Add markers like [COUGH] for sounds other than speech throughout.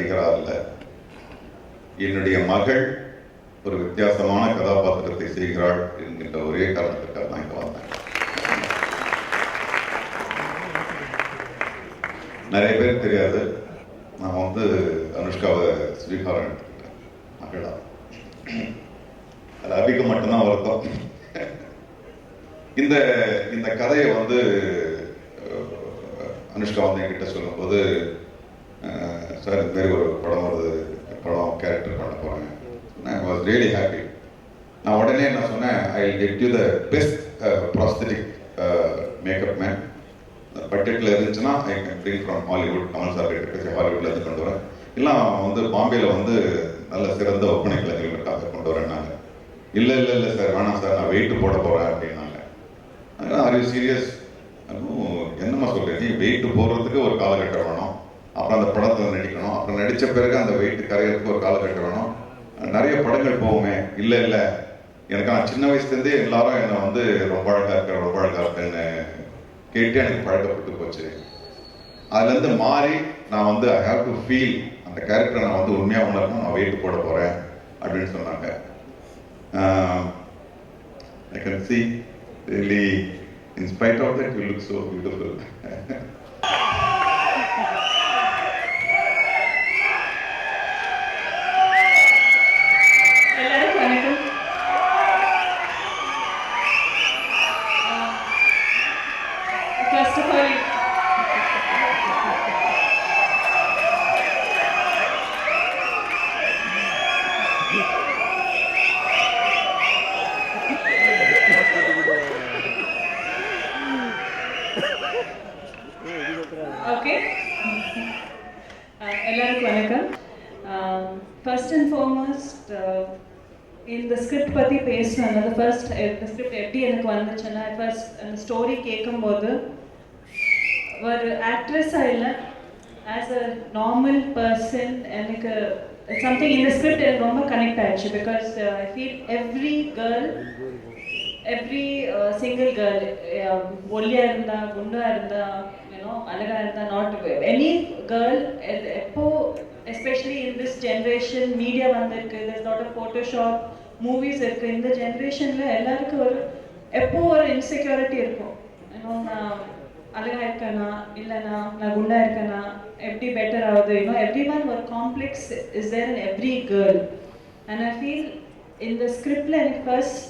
நடிகராக என்னுடைய மகள் ஒரு வித்தியாசமான கதாபாத்திரத்தை செய்கிறாள் என்கின்ற ஒரே காரணத்துக்காக நான் இங்கே வந்தேன். நிறைய பேர் தெரியாது. நான் வந்து அனுஷ்காவை ஸ்வீகாரம் எடுத்துக்கிட்டேன். மகளா. அது அபிக்கு மட்டும்தான் வருத்தம். இந்த இந்த கதையை வந்து அனுஷ்கா வந்து என்கிட்ட சொல்லும்போது சார் இந்த மாதிரி ஒரு படம் வருது. படம் கேரக்டர் பண்ண போகிறேன் நான் வாஸ் ரியலி ஹாப்பி நான் உடனே என்ன சொன்னேன் I get you the best prosthetic makeup man பட்ஜெட்டில் இருந்துச்சுன்னா I can bring from Hollywood Kamal sir கிட்ட பேசி ஹாலிவுட்ல இருந்து கொண்டு வரேன். இல்லை அவன் வந்து பாம்பேல வந்து நல்ல சிறந்த ஒப்பனை கலைஞர்களுக்காக கொண்டு வரேன் இல்லை இல்லை இல்லை சார் வேணாம் சார் நான் வெயிட் போட போகிறேன் அப்படின்னாங்க. ஆர் யூ சீரியஸ் என்னம்மா சொல்கிறேன் நீ வெயிட் போடுறதுக்கு ஒரு காலகட்டம் வேணும் அப்புறம் அந்த படத்தில் நடிக்கணும் அப்புறம் நடித்த பிறகு அந்த வெயிட் கரையிறதுக்கு ஒரு காலகட்டம் வேணும். நிறைய படங்கள் போவோமே இல்லை இல்லை. எனக்கு நான் சின்ன வயசுலேருந்தே எல்லாரும் என்னை வந்து ரொம்ப அழகாக இருக்கேன் ரொம்ப அழகாக இருக்கேன்னு கேட்டு எனக்கு பழக்கப்பட்டு போச்சு. அதுலேருந்து மாறி நான் வந்து ஐ ஹாவ் டு ஃபீல் அந்த கேரக்டரை நான் வந்து உண்மையாக உணரணும். நான் வெயிட் போட போகிறேன் அப்படின்னு சொன்னாங்க. I can see really in spite of that you look so beautiful beautiful எல்லாருக்கும் வணக்கம் ஃபர்ஸ்ட் ஆஃப் ஆல் ஓகே எல்லாருக்கும் வணக்கம் ஃபர்ஸ்ட் அண்ட் ஃபார்மோஸ்ட் இந்த ஸ்கிரிப்ட் பற்றி பேசணும் அந்த ஃபர்ஸ்ட் இந்த ஸ்கிரிப்ட் எப்படி எனக்கு வந்துச்சுன்னா ஃபர்ஸ்ட் அந்த ஸ்டோரி கேட்கும்போது ஒரு ஆக்ட்ரஸாக இல்லை ஆஸ் அ நார்மல் பர்சன் எனக்கு சம்திங் இந்த ஸ்கிரிப்ட் எனக்கு ரொம்ப கனெக்ட் ஆயிடுச்சு because I feel every girl every single girl ஒல்லியாக இருந்தா குண்டாக இருந்தா யூனோ அழகா இருந்தா நாட் எனி கேர்ள் எப்போ especially in this generation media வந்திருக்கு this lot of Photoshop movies இருக்கு இந்த ஜென்ரேஷன்ல எல்லாருக்கும் ஒரு எப்போ ஒரு இன்செக்யூரிட்டி இருக்கும் யூனோ நான் அழகா இருக்கேனா இல்லைனா நான் குண்டா இருக்கேனா எப்படி பெட்டர் ஆகுது யூனோ எவ்ரி ஒன் ஒரு complex is there in every girl and I feel இந்த ஸ்கிரிப்ட்ல எனக்கு first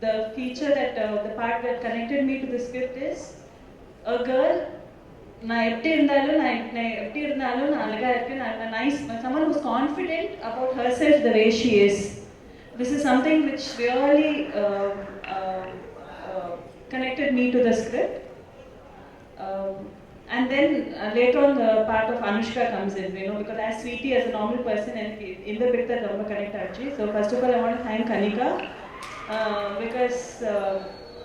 the feature that uh, the part that connected me to the script is a girl நான் எப்படி இருந்தாலும் நான் நான் எப்படி இருந்தாலும் நான் அழகா இருக்கேன் நான் nice someone who's confident about herself the way she is this is something which really uh, uh, uh, connected me to the script um, and then uh, later on the part of Anushka comes in, you know, because as Sweetie as a normal person and in the bit that Rama connect actually. So first of all, I want to thank Kanika uh, because uh,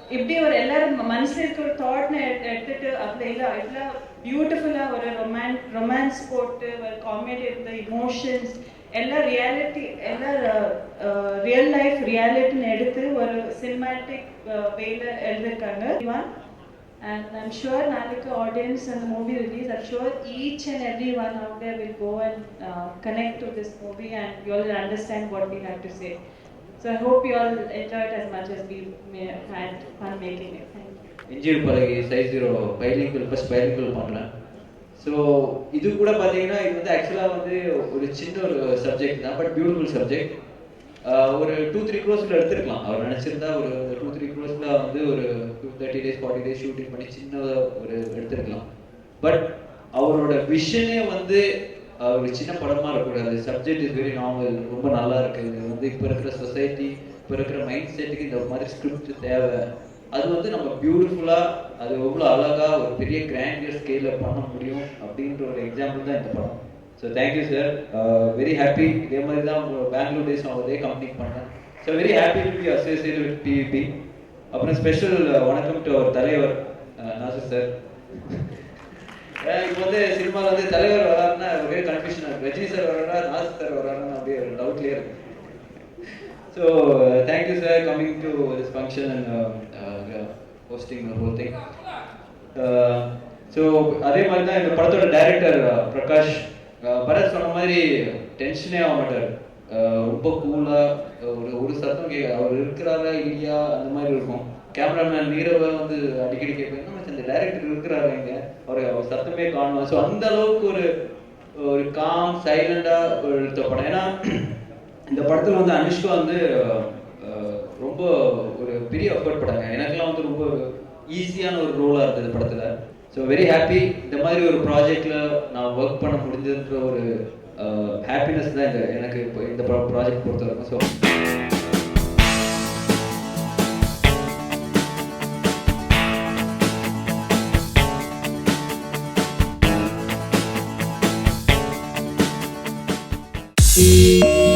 இப்படி ஒரு எல்லாரும் மனசுக்கு ஒரு தாட்னு எடுத்துட்டு அப்படில இவ்வளோ பியூட்டிஃபுல்லா ஒரு Roman romance போட்டு ஒரு காமெடி இருந்த இமோஷன்ஸ் எல்லா ரியாலிட்டி எல்லா ரியல் லைஃப் ரியாலிட்டின்னு எடுத்து ஒரு சினிமேட்டிக் வேல எழுதியிருக்காங்க அண்ட் ஐம் ஷுர் நாளைக்கு ஆடியன்ஸ் அந்த movie release I'm sure each and every one out there will go and connect to this movie and you will understand what we have to say So I hope you all enjoy it as much as we had fun making it. Thank you. Engineer பழகி size zero bilingual plus bilingual பண்ணேன் so இது கூட பார்த்தீங்கன்னா இது வந்து ஆக்சுவலாக வந்து ஒரு சின்ன ஒரு சப்ஜெக்ட் தான் பட் பியூட்டிஃபுல் சப்ஜெக்ட் ஒரு டூ த்ரீ க்ரோஸில் எடுத்துருக்கலாம் அவர் நினச்சிருந்தா ஒரு டூ த்ரீ க்ரோஸில் வந்து ஒரு thirty days forty days shooting பண்ணி சின்னதாக ஒரு எடுத்துருக்கலாம் பட் அவரோட விஷனே வந்து ஒரு சின்ன படமாக இருக்கக்கூடாது. சப்ஜெக்ட் இஸ் வெரி நார்மல் ரொம்ப நல்லா இருக்கு. இது வந்து இப்போ இருக்கிற சொசைட்டி இப்போ இருக்கிற மைண்ட் செட்டுக்கு இந்த மாதிரி ஸ்கிரிப்ட் தேவை. அது வந்து நம்ம பியூட்டிஃபுல்லாக அது எவ்வளோ அழகாக ஒரு பெரிய கிராண்டியர் ஸ்கேலில் பண்ண முடியும் அப்படின்ற ஒரு எக்ஸாம்பிள் தான் இந்த படம். So thank you sir very happy இதே மாதிரி தான் பெங்களூர் டேஸ் நான் ஒரே கம்பெனி பண்ணேன். So very happy to be associated with TVP அப்புறம் ஸ்பெஷல் uh, வணக்கம் டு அவர் தலைவர் uh, நாசர் சார் [LAUGHS] uh, இப்போ வந்து சினிமாவில் வந்து தலைவர் கன்ஃபியூஷன் சார் வரானா நாசர் சார் வராருன்னு அப்படியே ஒரு டவுட்லேயே இருக்கு. So thank you sir coming to this function and hosting whole thing so அதே மாதிரி தான் இந்த படத்தோட director uh, Prakash uh, Bharat சொன்ன மாதிரி டென்ஷனே ஆக மாட்டார். Uh, ரொம்ப கூலாக ஒரு ஒரு சத்தம் கே அவர் இருக்கிறாரா இல்லையா அந்த மாதிரி இருக்கும். கேமராமேன் நீரவை வந்து அடிக்கடி கேட்பேன் இந்த டைரக்டர் இருக்கிறாரு இங்கே? அவர் அவர் சத்தமே காணும். ஸோ அந்த அளவுக்கு ஒரு ஒரு காம் சைலண்டாக ஒரு எடுத்த படம். ஏன்னா இந்த படத்தில் வந்து அனுஷ்கா வந்து ரொம்ப ஒரு பெரிய எஃபர்ட் படாங்க. எனக்கெல்லாம் வந்து ரொம்ப ஈஸியான ஒரு ரோலாக இருந்தது படத்தில். ஸோ வெரி ஹாப்பி இந்த மாதிரி ஒரு ப்ராஜெக்டில் நான் ஒர்க் பண்ண முடிஞ்சதுன்ற ஒரு ஹாப்பினஸ் தான் இந்த எனக்கு இப்போ இந்த ப்ராஜெக்ட் பொறுத்தவரைக்கும். So Música